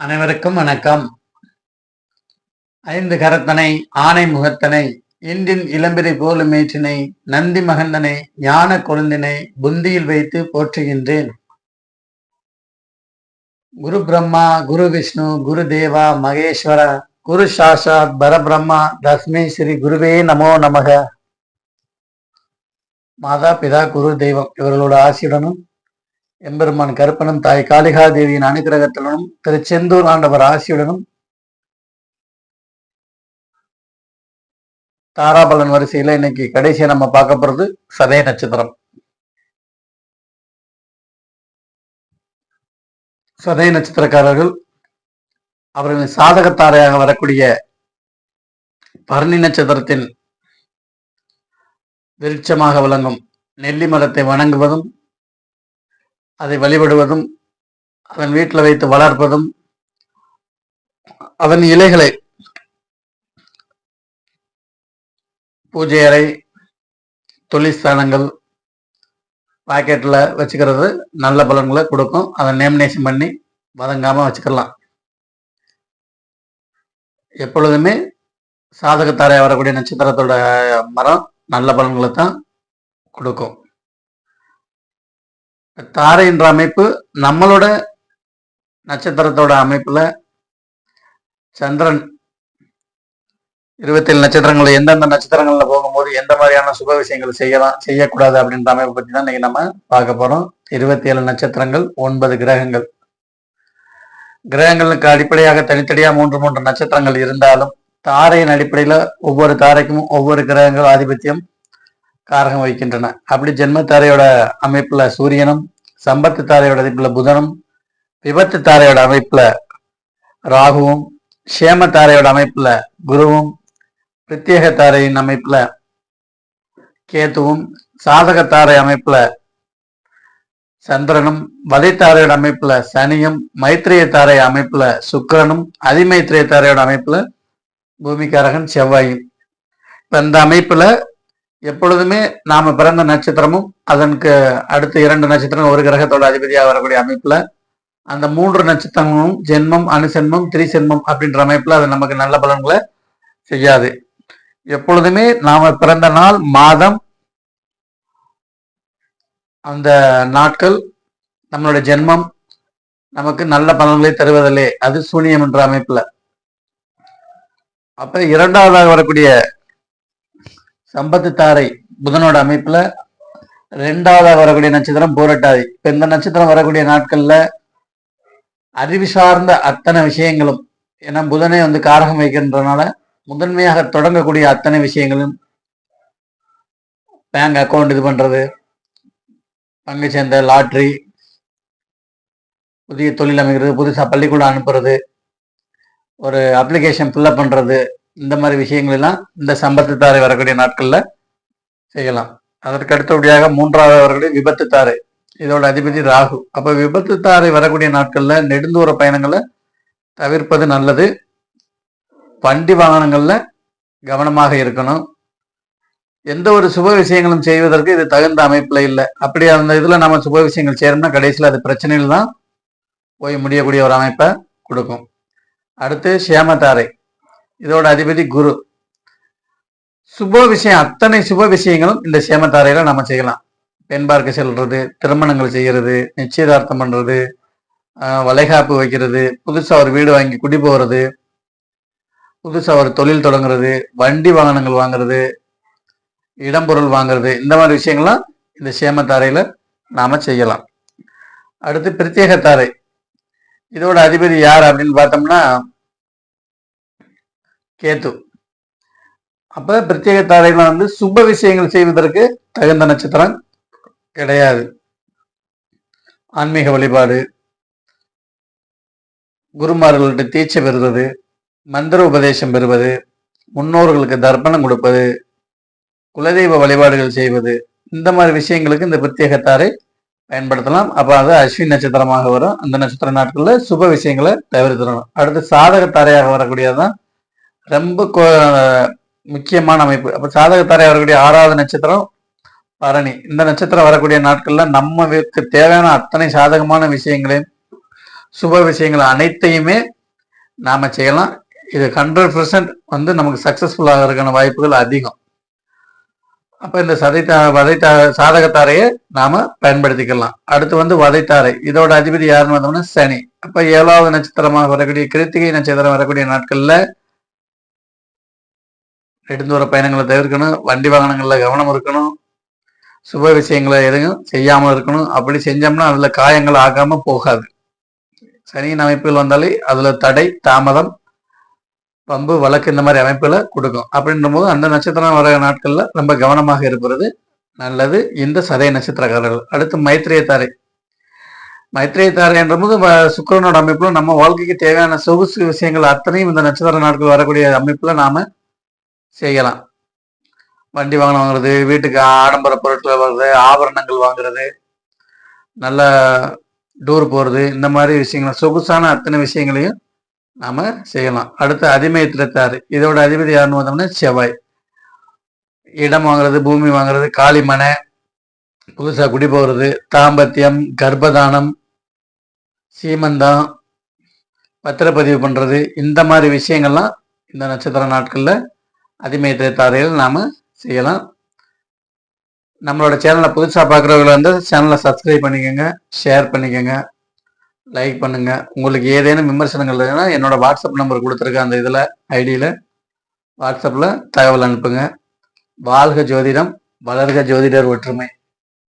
அனைவருக்கும் வணக்கம். ஐந்து கரத்தனை ஆனை முகத்தனை இன்றின் இளம்பிரை போல மேற்றினை நந்தி மகந்தனை ஞான கொழுந்தினை புந்தியில் வைத்து போற்றுகின்றேன். குரு பிரம்மா குரு விஷ்ணு குரு தேவா மகேஸ்வர குரு சாஷாத் பரபிரம்மா தஸ்மே ஸ்ரீ குருவே நமோ நமக. மாதா பிதா குரு தெய்வம் இவர்களோட ஆசியுடனும் எம்பெருமான் கருப்பனும் தாய் காளிகா தேவியின் அனுகிரகத்துடனும் திரு செந்தூர் ஆண்டவர் ஆசியுடனும் தாராபலன் வரிசையில இன்னைக்கு கடைசியா நம்ம பார்க்க போறது சதய நட்சத்திரம். சதய நட்சத்திரக்காரர்கள் அவர்களின் சாதகத்தாரையாக வரக்கூடிய பரணி நட்சத்திரத்தின் விருட்சமாக விளங்கும் நெல்லி மரத்தை வணங்குவதும் அதை வழிபடுவதும் அதன் வீட்டில் வைத்து வளர்ப்பதும் அதன் இலைகளை பூஜை அறை தொழிற்ஸ்தானங்கள் பாக்கெட்டில் வச்சுக்கிறது நல்ல பலன்களை கொடுக்கும். அதை நேமினேஷன் பண்ணி வதங்காமல் வச்சுக்கலாம். எப்பொழுதுமே சாதகத்தாரையாக வரக்கூடிய நட்சத்திரத்தோட மரம் நல்ல பலன்களை தான் கொடுக்கும். தாரை என்ற அமைப்பு நம்மளோட நட்சத்திரத்தோட அமைப்புல சந்திரன் இருபத்தேழு நட்சத்திரங்கள் எந்தெந்த நட்சத்திரங்கள்ல போகும்போது எந்த மாதிரியான சுப விஷயங்கள் செய்யலாம் செய்யக்கூடாது அப்படின்ற அமைப்பை பற்றி தான் இன்னைக்கு நம்ம பார்க்க போறோம். இருபத்தி ஏழு நட்சத்திரங்கள் ஒன்பது கிரகங்கள். கிரகங்களுக்கு அடிப்படையாக தனித்தனியா மூன்று மூன்று நட்சத்திரங்கள் இருந்தாலும் தாரையின் அடிப்படையில ஒவ்வொரு தாரைக்கும் ஒவ்வொரு கிரகங்கள் ஆதிபத்தியம் காரகம் வகிக்கின்றன. அப்படி ஜென்ம தாரையோட அமைப்புல சூரியனும் சம்பத்து தாரையோட அமைப்புல புதனும் விபத்து தாரையோட அமைப்புல ராகுவும் சேம தாரையோட அமைப்புல குருவும் பிரத்யேக தாரையின் அமைப்புல கேத்துவும் சாதக தாரை அமைப்புல சந்திரனும் வதைத்தாரையோட அமைப்புல சனியும் மைத்திரிய தாரை அமைப்புல சுக்கிரனும் அதிமைத்திரிய தாரையோட அமைப்புல பூமிக்காரகன் செவ்வாயும். இப்ப இந்த அமைப்புல எப்பொழுதுமே நாம பிறந்த நட்சத்திரமும் அதற்கு அடுத்த இரண்டு நட்சத்திரம் ஒரு கிரகத்தோட அதிபதியாக வரக்கூடிய அமைப்புல அந்த மூன்று நட்சத்திரங்களும் ஜென்மம் அணுசென்மம் திரிசென்மம் அப்படின்ற அமைப்புல அது நமக்கு நல்ல பலன்களை செய்யாது. எப்பொழுதுமே நாம பிறந்த நாள் மாதம் அந்த நாட்கள் நம்மளுடைய ஜென்மம் நமக்கு நல்ல பலன்களை தருவதில்லை. அது சூனியம் என்ற அமைப்புல. அப்ப இரண்டாவதாக வரக்கூடிய சம்பத்து தாரை புதனோட அமைப்புல ரெண்டாவதாக வரக்கூடிய நட்சத்திரம் போரட்டாதி. இப்ப இந்த நட்சத்திரம் வரக்கூடிய நாட்கள்ல அறிவு சார்ந்த அத்தனை விஷயங்களும் ஏன்னா புதனை வந்து காரகம் வைக்கின்றனால முதன்மையாக தொடங்கக்கூடிய அத்தனை விஷயங்களும் பேங்க் அக்கௌண்ட் இது பண்றது பங்கு சேர்ந்த லாட்ரி புதிய தொழில் அமைக்கிறது புதுசாக பள்ளிக்கூடம் அனுப்புறது ஒரு அப்ளிகேஷன் ஃபில்லப் பண்ணுறது இந்த மாதிரி விஷயங்கள் எல்லாம் இந்த சம்பத்து தாரை வரக்கூடிய நாட்களில் செய்யலாம். அதற்கு அடுத்தபடியாக மூன்றாவது வரக்கூடிய விபத்து தாரை. இதோட அதிபதி ராகு. அப்போ விபத்து தாரை வரக்கூடிய நாட்களில் நெடுந்தூர பயணங்களை தவிர்ப்பது நல்லது. வண்டி வாகனங்களில் கவனமாக இருக்கணும். எந்த ஒரு சுப விஷயங்களும் செய்வதற்கு இது தகுந்த அமைப்புல இல்லை. அப்படி அந்த இதுல நம்ம சுப விஷயங்கள் செய்யறோம்னா கடைசியில் அது பிரச்சனையில் தான் போய் முடியக்கூடிய ஒரு அமைப்பை கொடுக்கும். அடுத்து சேமத்தாரை இதோட அதிபதி குரு. சுப விஷயம் அத்தனை சுப விஷயங்களும் இந்த சேமத்தாரையில நம்ம செய்யலாம். பெண் பார்க்க செல்றது திருமணங்கள் செய்யறது நிச்சயதார்த்தம் பண்றது வளைகாப்பு வைக்கிறது புதுசா ஒரு வீடு வாங்கி குடி போகிறது புதுசா ஒரு தொழில் தொடங்குறது வண்டி வாகனங்கள் வாங்குறது இடம்பொருள் வாங்குறது இந்த மாதிரி விஷயங்கள்லாம் இந்த சேமத்தாரையில நாம செய்யலாம். அடுத்து பிரத்யேகத்தாரை. இதோட அதிபதி யார் அப்படின்னு பார்த்தோம்னா கேத்து அப்ப பிரத்யேக தாரையில வந்து சுப விஷயங்கள் செய்வதற்கு தகுந்த நட்சத்திரம் கிடையாது. ஆன்மீக வழிபாடு குருமார்கள்ட்ட தீட்சை பெறுவது மந்திர உபதேசம் பெறுவது முன்னோர்களுக்கு தர்ப்பணம் கொடுப்பது குலதெய்வ வழிபாடுகள் செய்வது இந்த மாதிரி விஷயங்களுக்கு இந்த பிரத்யேகத்தாரை பயன்படுத்தலாம். அப்ப அது அஸ்வின் நட்சத்திரமாக வரும். அந்த நட்சத்திர நாட்களில் சுப விஷயங்களை தவிர்த்திடணும். அடுத்து சாதகத்தாரையாக வரக்கூடியதான் ரொம்ப முக்கியமான அமைப்பு. அப்போ சாதகத்தாரை வரக்கூடிய ஆறாவது நட்சத்திரம் பரணி. இந்த நட்சத்திரம் வரக்கூடிய நாட்கள்ல நம்மக்கு தேவையான அத்தனை சாதகமான விஷயங்களையும் சுப விஷயங்கள் அனைத்தையுமே நாம செய்யலாம். இது ஹண்ட்ரட் பர்சன்ட் வந்து நமக்கு சக்சஸ்ஃபுல் ஆகிறதுக்கான வாய்ப்புகள் அதிகம். அப்போ இந்த சதைத்தா வதைத்தா சாதகத்தாரையை நாம பயன்படுத்திக்கலாம். அடுத்து வந்து வதைத்தாரை. இதோட அதிபதி யாருன்னு வந்தோம்னா சனி. அப்போ ஏழாவது நட்சத்திரமாக வரக்கூடிய கிருத்திகை நட்சத்திரம் வரக்கூடிய நாட்களில் நெடுந்தூர பயணங்களை தவிர்க்கணும் வண்டி வாகனங்களில் கவனம் இருக்கணும் சுப விஷயங்களை எதுவும் செய்யாமல் இருக்கணும். அப்படி செஞ்சோம்னா அதில் காயங்கள் ஆகாமல் போகாது. சனியின் அமைப்புகள் வந்தாலே அதில் தடை தாமதம் பம்பு வழக்கு இந்த மாதிரி அமைப்பில் கொடுக்கும். அப்படின்ற போது அந்த நட்சத்திரம் வர நாட்களில் ரொம்ப கவனமாக இருப்பது நல்லது. இந்த சதய நட்சத்திரக்காரர்கள். அடுத்து மைத்திரிய தாரை மைத்திரிய தாரைன்ற போது சுக்கரனோட சுக்கிரனோட நம்ம வாழ்க்கைக்கு தேவையான சொகுசு விஷயங்கள் அத்தனையும் இந்த நட்சத்திர நாட்கள் வரக்கூடிய அமைப்பில் நாம் செய்யலாம். வண்டி வாகனம் வாங்குறது வீட்டுக்கு ஆடம்பர பொருட்கள் வாங்குறது ஆபரணங்கள் வாங்குறது நல்ல டூர் போகிறது இந்த மாதிரி விஷயங்கள் சொகுசான அத்தனை விஷயங்களையும் நாம் செய்யலாம். அடுத்து அதிமயத்திரத்தாறு இதோட அதிபதி யாருன்னு வந்தோம்னா செவ்வாய். இடம் வாங்குறது பூமி வாங்குறது காளிமனை புதுசாக குடி போகிறது தாம்பத்தியம் கர்ப்பதானம் சீமந்தம் பத்திரப்பதிவு பண்ணுறது இந்த மாதிரி விஷயங்கள்லாம் இந்த நட்சத்திர நாட்களில் அதிமயத்திரத்தாரையில் நாம் செய்யலாம். நம்மளோட சேனலை புதுசாக பார்க்குறவங்க வந்து சேனலை சப்ஸ்கிரைப் பண்ணிக்கோங்க ஷேர் பண்ணிக்கோங்க லைக் பண்ணுங்க. உங்களுக்கு ஏதேனும் விமர்சனங்கள் இல்லைன்னா என்னோட வாட்ஸ்அப் நம்பர் கொடுத்துருக்கேன் அந்த இதில் ஐடியில் வாட்ஸ்அப்பில் தகவல் அனுப்புங்க. வாழ்க ஜோதிடம் வளர்க ஜோதிடர் ஒற்றுமை.